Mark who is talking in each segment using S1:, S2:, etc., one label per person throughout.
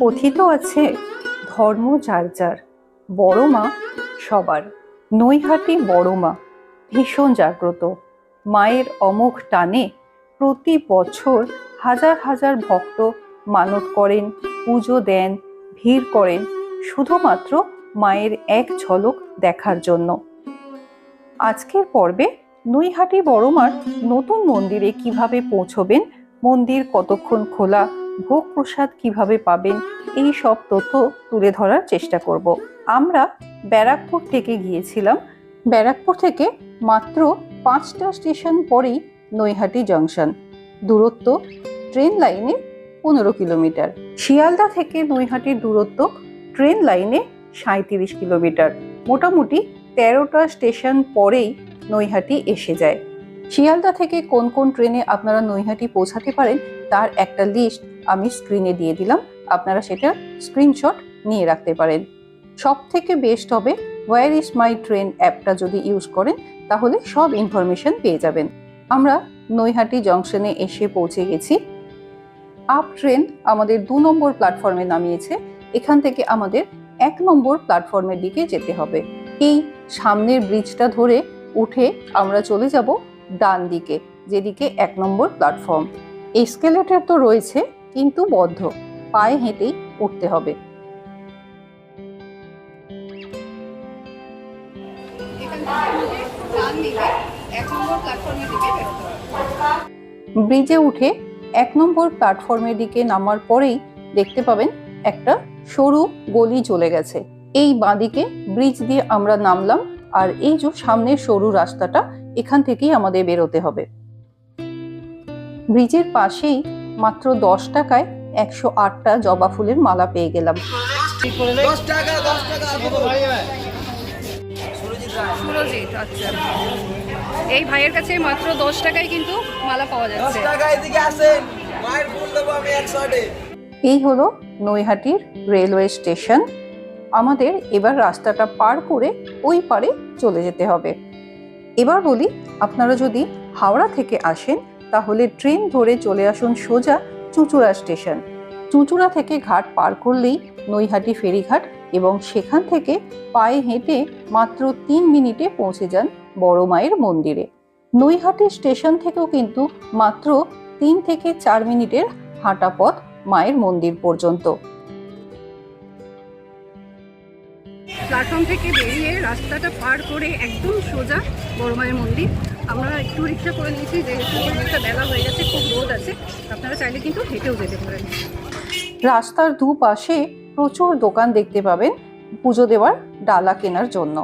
S1: কথিত আছে ধর্ম যার যার, বড় মা সবার, নৈহাটি বড় মা ভীষণ জাগ্রত, মায়ের অমোঘ টানে প্রতি বছর হাজার হাজার ভক্ত মানত করেন, পুজো দেন, ভিড় করেন, শুধুমাত্র মায়ের এক ঝলক দেখার জন্য। আজকের পর্বে নৈহাটি বড়মার নতুন মন্দিরে কীভাবে পৌঁছবেন, মন্দির কতক্ষণ খোলা ভোগ প্রসাদ কীভাবে পাবেন, এই সব তথ্য তুলে ধরার চেষ্টা করব। আমরা ব্যারাকপুর থেকে গিয়েছিলাম। ব্যারাকপুর থেকে মাত্র পাঁচটা স্টেশন পরেই নৈহাটি জংশন। দূরত্ব ট্রেন লাইনে পনেরো কিলোমিটার। শিয়ালদা থেকে নৈহাটির দূরত্ব ট্রেন লাইনে সাঁত্রিশ কিলোমিটার। মোটামুটি তেরোটা স্টেশন পরেই নৈহাটি এসে যায়। শিয়ালদা থেকে কোন কোন ট্রেনে আপনারা নৈহাটি পৌঁছাতে পারেন তার একটা লিস্ট আমি স্ক্রিনে দিয়ে দিলাম। আপনারা সেটা স্ক্রিনশট নিয়ে রাখতে পারেন। সব থেকে বেস্ট হবে ওয়ার ইজ মাই ট্রেন অ্যাপটা যদি ইউজ করেন, তাহলে সব ইনফরমেশন পেয়ে যাবেন। আমরা নৈহাটি জংশনে এসে পৌঁছে গেছি। আপ ট্রেন আমাদের দু নম্বর প্ল্যাটফর্মে নামিয়েছে। এখান থেকে আমাদের এক নম্বর প্ল্যাটফর্মের দিকে যেতে হবে। এই সামনের ব্রিজটা ধরে উঠে আমরা চলে যাব ডান দিকে, যেদিকে এক নম্বর প্ল্যাটফর্ম এসকেলেটর তো রয়েছে, কিন্তু বদ্ধ। পায়ে হেঁটেই উঠতে হবে। ব্রিজে উঠে এক নম্বর প্ল্যাটফর্মের দিকে নামার পরেই দেখতে পাবেন একটা সরু গলি চলে গেছে। এই বাঁদিকে ব্রিজ দিয়ে আমরা নামলাম, আর এই যে সামনের সরু রাস্তাটা, এখান থেকেই আমাদের বেরোতে হবে। ব্রিজের পাশেই মাত্র দশ টাকায় একশো আটটা জবা ফুলের মালা পেয়ে গেলাম।
S2: আচ্ছা। এই ভাইয়ের কাছে মাত্র দশ টাকায় কিন্তু মালা পাওয়া
S3: দশ
S2: যাচ্ছে
S1: এই হলো নৈহাটির রেলওয়ে স্টেশন। আমাদের এবার রাস্তাটা পার করে ওই পারে চলে যেতে হবে। এবার বলি আপনারা যদি হাওড়া থেকে আসেন তাহলে ট্রেন ধরে চলে আসুন সোজা চুঁচুড়া স্টেশন। চুঁচুড়া থেকে ঘাট পার করলেই নৈহাটি ফেরিঘাট এবং সেখান থেকে পায়ে হেঁটে মাত্র তিন মিনিটে পৌঁছে যান বড় মায়ের মন্দিরে। নৈহাটি স্টেশন থেকেও কিন্তু মাত্র তিন থেকে চার মিনিটের হাঁটা পথ মায়ের মন্দির পর্যন্ত।
S2: প্ল্যাটফর্ম থেকে বেরিয়ে রাস্তাটা পার করে একদম সোজা বড় মায়ের মন্দির। আমরা একটু রিক্সা করে নিয়েছি যেহেতু অনেকটা বেলা হয়ে গেছে খুব রোদ আছে। আপনারা চাইলে কিন্তু হেঁটেও যেতে পারেন।
S1: রাস্তার দুপাশে প্রচুর দোকান দেখতে পাবেন পুজো দেওয়ার ডালা কেনার জন্য।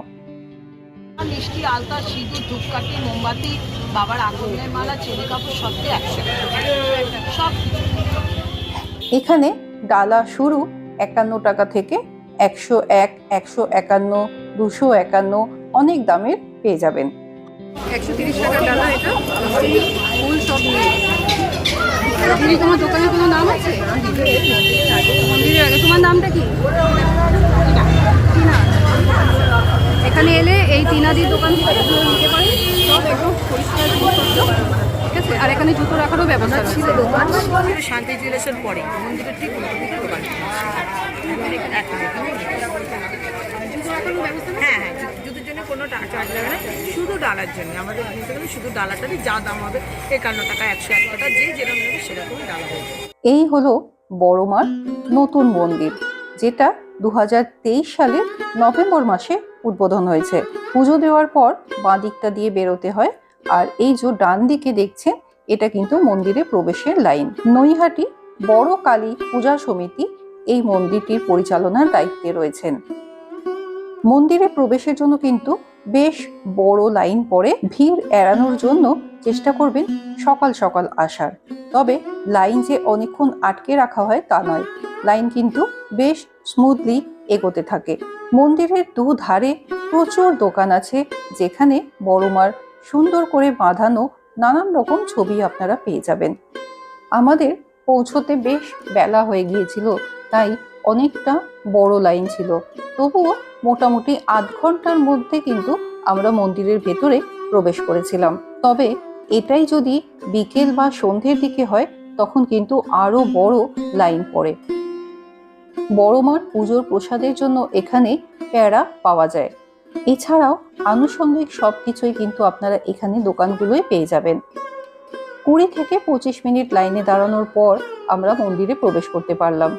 S4: মিষ্টি আলতা সিঁদুর ধূপকাঠি মোমবাতি বাবার আগুনের মালা চেরি কাপড় একসাথে। সব
S1: এখানে ডালা শুরু একান্ন টাকা থেকে একশো এক একশো একান্ন দুশো একান্ন অনেক দামের পেয়ে যাবেন।
S2: একশো তিরিশ টাকার ডালা এটা। ফুল সব নিয়ে। দিদি তোমার দোকানে কোনো নাম আছে? মন্দিরের আগে। তোমার নামটা কি? টিনা। এখানে এলে এই টিনাদির দোকান থেকে নিতে পারেন সব একদম পরিষ্কার ঠিক আছে? আর এখানে জুতো রাখারও ব্যবস্থা ছিল। দোকান
S4: শান্তি জুয়েলার্সের পরে। মন্দিরের ঠিক দোকান হ্যাঁ হ্যাঁ। জন্য কোনো টা- চার্জ লাগে না। শুধু ডালার জন্য। আমাদের নিতে গেলে শুধু ডালাটারই যা দাম হবে, একান্ন টাকা, একশো এক টাকা, যে যেরকম নেবে সেরকমই ডালা হবে।
S1: এই হলো বড়মার নতুন মন্দির, যেটা দু সালের নভেম্বর মাসে উদ্বোধন হয়েছে। পুজো দেওয়ার পর বাঁ দিকটা দিয়ে বেরোতে হয়, আর এই যে ডান দিকে দেখছেন, এটা কিন্তু মন্দিরে প্রবেশের লাইন। নৈহাটি বড় কালী পূজা সমিতি এই মন্দিরটির পরিচালনার দায়িত্বে রয়েছেন। মন্দিরে প্রবেশের জন্য কিন্তু বেশ বড় লাইন পড়ে ভিড় এড়ানোর জন্য চেষ্টা করবেন সকাল সকাল আসার। তবে লাইন যে অনেকক্ষণ আটকে রাখা হয় তা নয়। লাইন কিন্তু বেশ স্মুথলি এগোতে থাকে। মন্দিরের দু ধারে প্রচুর দোকান আছে যেখানে বড়মার সুন্দর করে বাঁধানো নানান রকম ছবি আপনারা পেয়ে যাবেন। আমাদের পৌঁছতে বেশ বেলা হয়ে গিয়েছিল, তাই অনেকটা বড় লাইন ছিল। তবুও মোটামুটি আধ ঘণ্টার মধ্যে কিন্তু আমরা মন্দিরের ভেতরে প্রবেশ করেছিলাম। তবে এটাই যদি বিকেল বা সন্ধ্যের দিকে হয়, তখন কিন্তু আরও বড় লাইন পড়ে। বড় মার পুজোর প্রসাদের জন্য এখানে প্যাড়া পাওয়া যায়। এছাড়াও আনুষঙ্গিক সব কিছুই কিন্তু আপনারা এখানে দোকানগুলোয় পেয়ে যাবেন। কুড়ি থেকে পঁচিশ মিনিট লাইনে দাঁড়ানোর পর আমরা মন্দিরে প্রবেশ করতে পারলাম।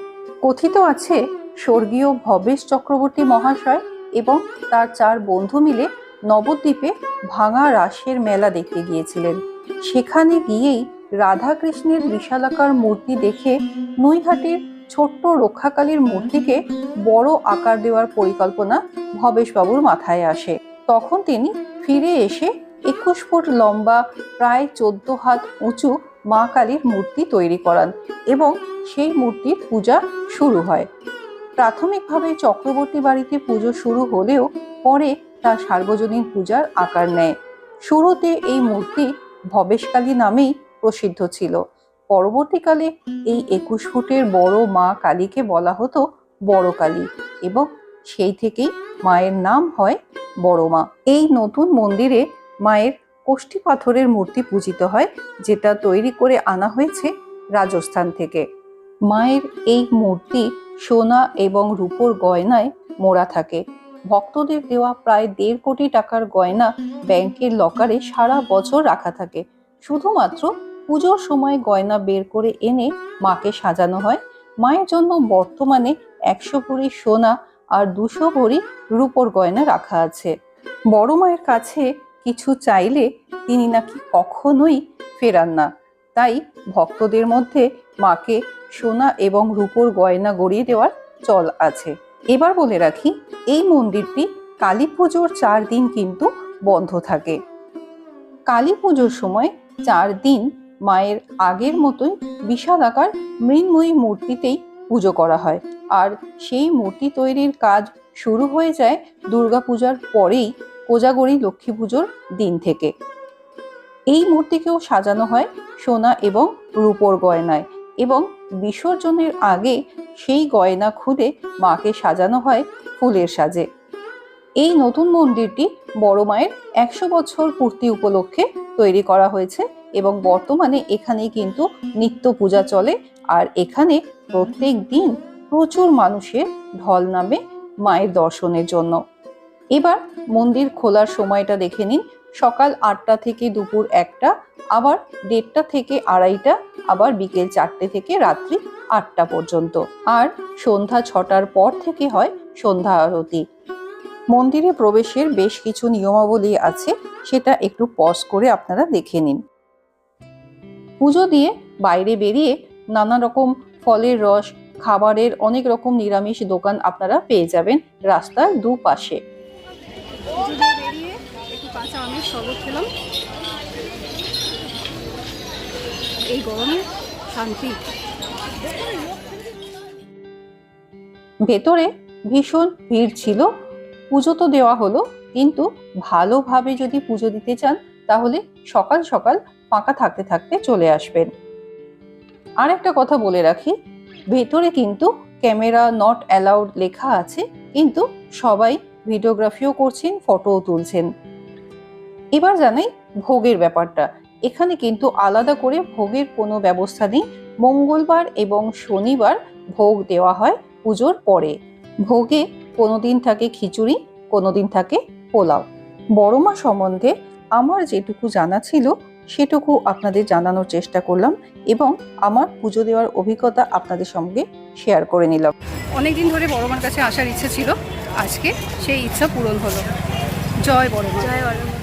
S1: কথিত আছে স্বর্গীয় ভবেশ চক্রবর্তী মহাশয় এবং তার চার বন্ধু মিলে নবদ্বীপে ভাঙা রাসের মেলা দেখতে গিয়েছিলেন। সেখানে গিয়েই রাধাকৃষ্ণের বিশালাকার মূর্তি দেখে নৈহাটির ছোট্ট রক্ষাকালীর মূর্তিকে বড় আকার দেওয়ার পরিকল্পনা ভবেশবাবুর মাথায় আসে। তখন তিনি ফিরে এসে একুশ ফুট লম্বা, প্রায় চোদ্দ হাত উঁচু মা কালীর মূর্তি তৈরি করান এবং সেই মূর্তির পূজা শুরু হয়। প্রাথমিকভাবে চক্রবর্তী বাড়িতে পুজো শুরু হলেও পরে তা সার্বজনীন পূজার আকার নেয়। শুরুতে এই মূর্তি ভবেশকালী নামেই প্রসিদ্ধ ছিল। পরবর্তীকালে এই একুশ ফুটের বড় মা কালীকে বলা হতো বড় কালী এবং সেই থেকেই মায়ের নাম হয় বড় মা। এই নতুন মন্দিরে মায়ের কোষ্ঠী পাথরের মূর্তি পূজিত হয়, যেটা তৈরি করে আনা হয়েছে রাজস্থান থেকে। মায়ের এই মূর্তি সোনা এবং রূপোর গয়নায় মোড়া থাকে। ভক্তদের দেওয়া প্রায় দেড় কোটি টাকার গয়না ব্যাংকের লকারে সারা বছর রাখা থাকে। শুধুমাত্র পুজোর সময় গয়না বের করে এনে মাকে সাজানো হয়। মায়ের জন্য বর্তমানে একশো ভরি সোনা আর দুশো ভরি রূপোর গয়না রাখা আছে। বড় মায়ের কাছে কিছু চাইলে তিনি নাকি কখনোই ফেরান না। তাই ভক্তদের মধ্যে মাকে সোনা এবং রূপোর গয়না গড়িয়ে দেওয়ার চল আছে। এবার বলে রাখি, এই মন্দিরটি কালী পুজোর চার দিন কিন্তু বন্ধ থাকে। কালী পুজোর সময় চার দিন মায়ের আগের মতোই বিশাল আকার মৃন্ময়ী মূর্তিতেই পুজো করা হয়। আর সেই মূর্তি তৈরির কাজ শুরু হয়ে যায় দুর্গাপূজার পরেই কোজাগরী লক্ষ্মী পুজোর দিন থেকে। এই মূর্তিকেও সাজানো হয় সোনা এবং রূপোর গয়নায় এবং বিসর্জনের আগে সেই গয়না খুলে মাকে সাজানো হয় ফুলের সাজে। এই নতুন মন্দিরটি বড় মায়ের একশো বছর পূর্তি উপলক্ষে তৈরি করা হয়েছে এবং বর্তমানে এখানে কিন্তু নিত্য পূজা চলে আর এখানে প্রত্যেক দিন প্রচুর মানুষের ঢল নামে মায়ের দর্শনের জন্য। এবার মন্দির খোলার সময়টা দেখে নিন সকাল আটটা থেকে দুপুর একটা, আবার দেড়টা থেকে আড়াইটা, আবার বিকেল চারটে থেকে রাত্রি আটটা পর্যন্ত। আর সন্ধ্যা ছটার পর থেকে হয় সন্ধ্যা আরতি। মন্দিরে প্রবেশের বেশ কিছু নিয়মাবলী আছে, সেটা একটু পজ করে আপনারা দেখে নিন। পুজো দিয়ে বাইরে বেরিয়ে নানা রকম ফলের রস, খাবারের অনেক রকম নিরামিষ দোকান আপনারা পেয়ে যাবেন রাস্তার দুপাশে।
S2: কাঁচা আমের শরবত খেলাম। এই গরমে শান্তি।
S1: ভেতরে ভীষণ ভিড় ছিল, পুজো তো দেওয়া হলো, কিন্তু ভালোভাবে যদি পুজো দিতে চান, তাহলে সকাল সকাল ফাঁকা থাকতে থাকতে চলে আসবেন। আর একটা কথা বলে রাখি, ভেতরে কিন্তু ক্যামেরা নট অ্যালাউড লেখা আছে, কিন্তু সবাই ভিডিওগ্রাফিও করছেন, ফটোও তুলছেন। এবার জানাই ভোগের ব্যাপারটা। এখানে কিন্তু আলাদা করে ভোগের কোনো ব্যবস্থা নেই। মঙ্গলবার এবং শনিবার ভোগ দেওয়া হয় পুজোর পরে। ভোগে কোনো দিন থাকে খিচুড়ি কোনো দিন থাকে পোলাও। বড়মা সম্বন্ধে আমার যেটুকু জানা ছিল সেটুকু আপনাদের জানানোর চেষ্টা করলাম এবং আমার পুজো দেওয়ার অভিজ্ঞতা আপনাদের সঙ্গে শেয়ার করে নিলাম।
S2: অনেকদিন ধরে বড় মার কাছে আসার ইচ্ছে ছিল। আজকে সেই ইচ্ছা পূরণ হলো। জয় বড় মা।
S5: জয় বড় মা।